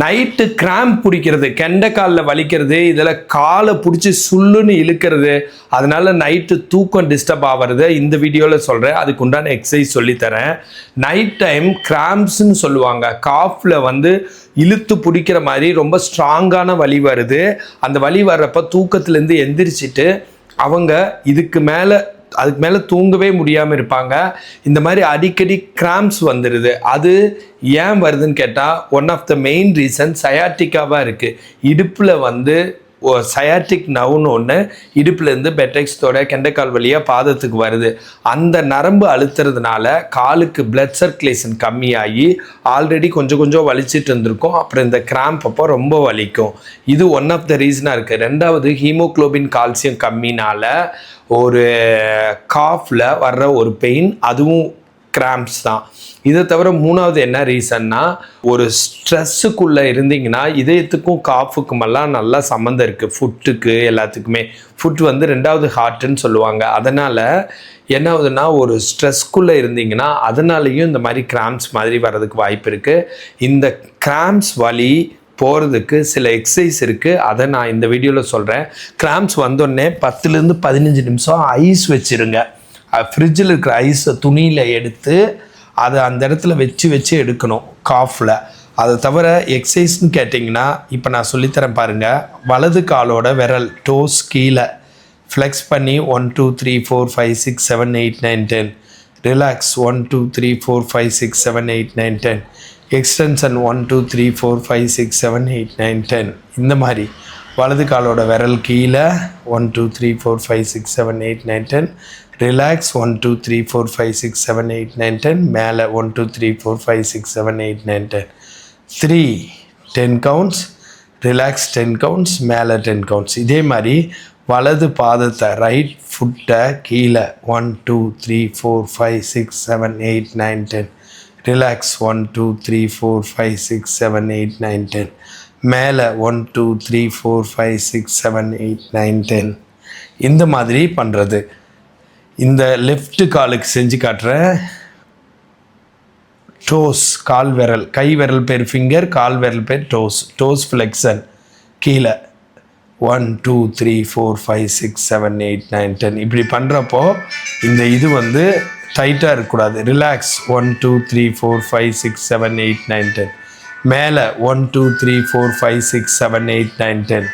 Night cramp பிடிக்கிறது கெண்டைக்காலில் வலிக்கிறது இதில் காலை பிடிச்சி சுள்ளுன்னு இழுக்கிறது அதனால நைட்டு தூக்கம் டிஸ்டர்ப் ஆகிறது இந்த வீடியோவில் சொல்கிறேன் அதுக்கு உண்டான எக்ஸசைஸ் சொல்லித்தரேன். நைட் டைம் கிராம்ப்ஸ்னு சொல்லுவாங்க. காஃபில் வந்து இழுத்து பிடிக்கிற மாதிரி ரொம்ப ஸ்ட்ராங்கான வலி வருது. அந்த வலி வர்றப்ப தூக்கத்துலேருந்து எந்திரிச்சிட்டு அவங்க இதுக்கு மேலே அதுக்கு மேலே தூங்கவே முடியாமல் இருப்பாங்க. இந்த மாதிரி அடிக்கடி கிராம்ப்ஸ் வந்துடுது அது ஏன் வருதுன்னு கேட்டால் one of the main reason சயாட்டிக்காவாக இருக்குது இடுப்பில் வந்து சயாட்டிக் நவுன்னு ஒன்று இடுப்புலேருந்து பெட்டெக்ஸ்தோட கெண்டைக்கால் வழியாக பாதத்துக்கு வருது. அந்த நரம்பு அழுத்துறதுனால காலுக்கு பிளட் சர்க்குலேஷன் கம்மியாகி ஆல்ரெடி கொஞ்சம் கொஞ்சம் வலிச்சிட்டு இருந்திருக்கும். அப்புறம் இந்த கிராம்ப் அப்போ ரொம்ப வலிக்கும். இது ஒன் ஆஃப் த ரீசனாக இருக்குது ரெண்டாவது ஹீமோக்ளோபின் கால்சியம் கம்மினால ஒரு காஃபில் வர்ற ஒரு பெயின் அதுவும் கிராம்ப்ஸ் தான். இதை தவிர மூணாவது என்ன ரீசன்னா ஒரு ஸ்ட்ரெஸ்ஸுக்குள்ளே இருந்தீங்கன்னா இதயத்துக்கும் காஃபுக்குமெல்லாம் நல்லா சம்மந்தம் இருக்குது ஃபுட்டுக்கு எல்லாத்துக்குமே. ஃபுட் வந்து ரெண்டாவது ஹார்ட்டுன்னு சொல்லுவாங்க. அதனால் என்ன ஆகுதுன்னா ஒரு ஸ்ட்ரெஸ்க்குள்ளே இருந்தீங்கன்னா அதனாலேயும் இந்த மாதிரி கிராம்ப்ஸ் மாதிரி வர்றதுக்கு வாய்ப்பு இருக்குது இந்த கிராம்ப்ஸ் வலி போகிறதுக்கு சில எக்ஸசைஸ் இருக்குது அதை நான் இந்த வீடியோவில் சொல்கிறேன் கிராம்ப்ஸ் வந்தோடனே பத்துலேருந்து பதினஞ்சு நிமிஷம் ஐஸ் வச்சுருங்க. ஃப்ரிட்ஜில் இருக்கிற ஐஸை துணியில் எடுத்து அதை அந்த இடத்துல வச்சு வச்சு எடுக்கணும் காஃபில். அதை தவிர எக்ஸசைஸ்னு கேட்டிங்கன்னா இப்போ நான் சொல்லித்தரேன் பாருங்கள் வலது காலோட விரல் டோஸ் கீழே. ஃப்ளெக்ஸ் பண்ணி one two three four five six seven eight nine ten relax one two three four five six seven eight nine ten extension one two three four five six seven eight nine ten இந்த மாதிரி. வலது காலோட விரல் கீழே one two three four five six seven eight nine ten relax one two three four five six seven eight nine ten மேலே one two three four five six seven eight nine ten three ten counts relax ten counts மேலே ten counts இதே மாதிரி வலது பாதத்தை right ஃபுட்டை கீழே one two three four five six seven eight nine ten relax one two three four five six seven eight nine ten மேலே one two three four five six seven eight nine ten இந்த மாதிரி பண்ணுறது இந்த left காலுக்கு செஞ்சு காட்டுறேன் dose கால் விரல் கை விரல் பேர் ஃபிங்கர் கால் விரல் பேர் டோஸ் டோஸ் ஃப்ளெக்ஸன் கீழே. One two three four five six seven eight nine ten இப்படி பண்ணுறப்போ இந்த இது வந்து டைட்டாக இருக்கக்கூடாது. Relax one two three four five six seven eight nine ten மேலே. One two three four five six seven eight nine ten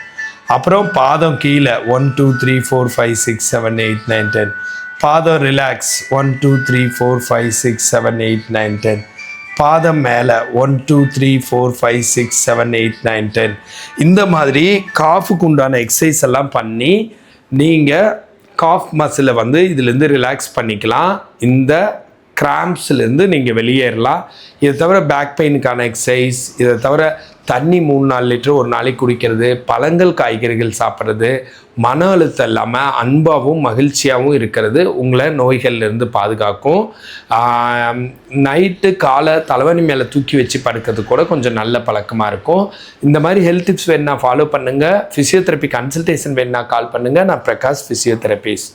அப்புறம் பாதம் கீழே. One two three four five six seven eight nine ten பாதம் relax one two three four five six seven eight nine ten பாதம் மேலே. One two three four five six seven eight nine ten இந்த மாதிரி காஃபுக்கு உண்டான exercise எல்லாம் பண்ணி நீங்கள் cough மசிலை வந்து இதுலேருந்து ரிலாக்ஸ் பண்ணிக்கலாம். இந்த கிராம்ப்ஸ்லேருந்து நீங்கள் வெளியேறலாம். இதை தவிர பேக் பெயினுக்கான எக்ஸசைஸ் இதை தவிர தண்ணி மூணு நாலு லிட்டர் ஒரு நாளைக்கு குடிக்கிறது பழங்கள் காய்கறிகள் சாப்பிட்றது மன அழுத்தம் இல்லாமல் அன்பாகவும் மகிழ்ச்சியாகவும் இருக்கிறது உங்களை நோய்கள்லேருந்து பாதுகாக்கும். நைட்டு காலை தலைவணி மேலே தூக்கி வச்சு படுக்கிறது கூட கொஞ்சம் நல்ல பழக்கமாக இருக்கும். இந்த மாதிரி ஹெல்த் டிப்ஸ் வேணுன்னா ஃபாலோ பண்ணுங்கள் ஃபிசியோதெரப்பி கன்சல்டேஷன் வேணுன்னா கால் பண்ணுங்கள் நான் பிரகாஷ் ஃபிசியோதெரபிஸ்ட்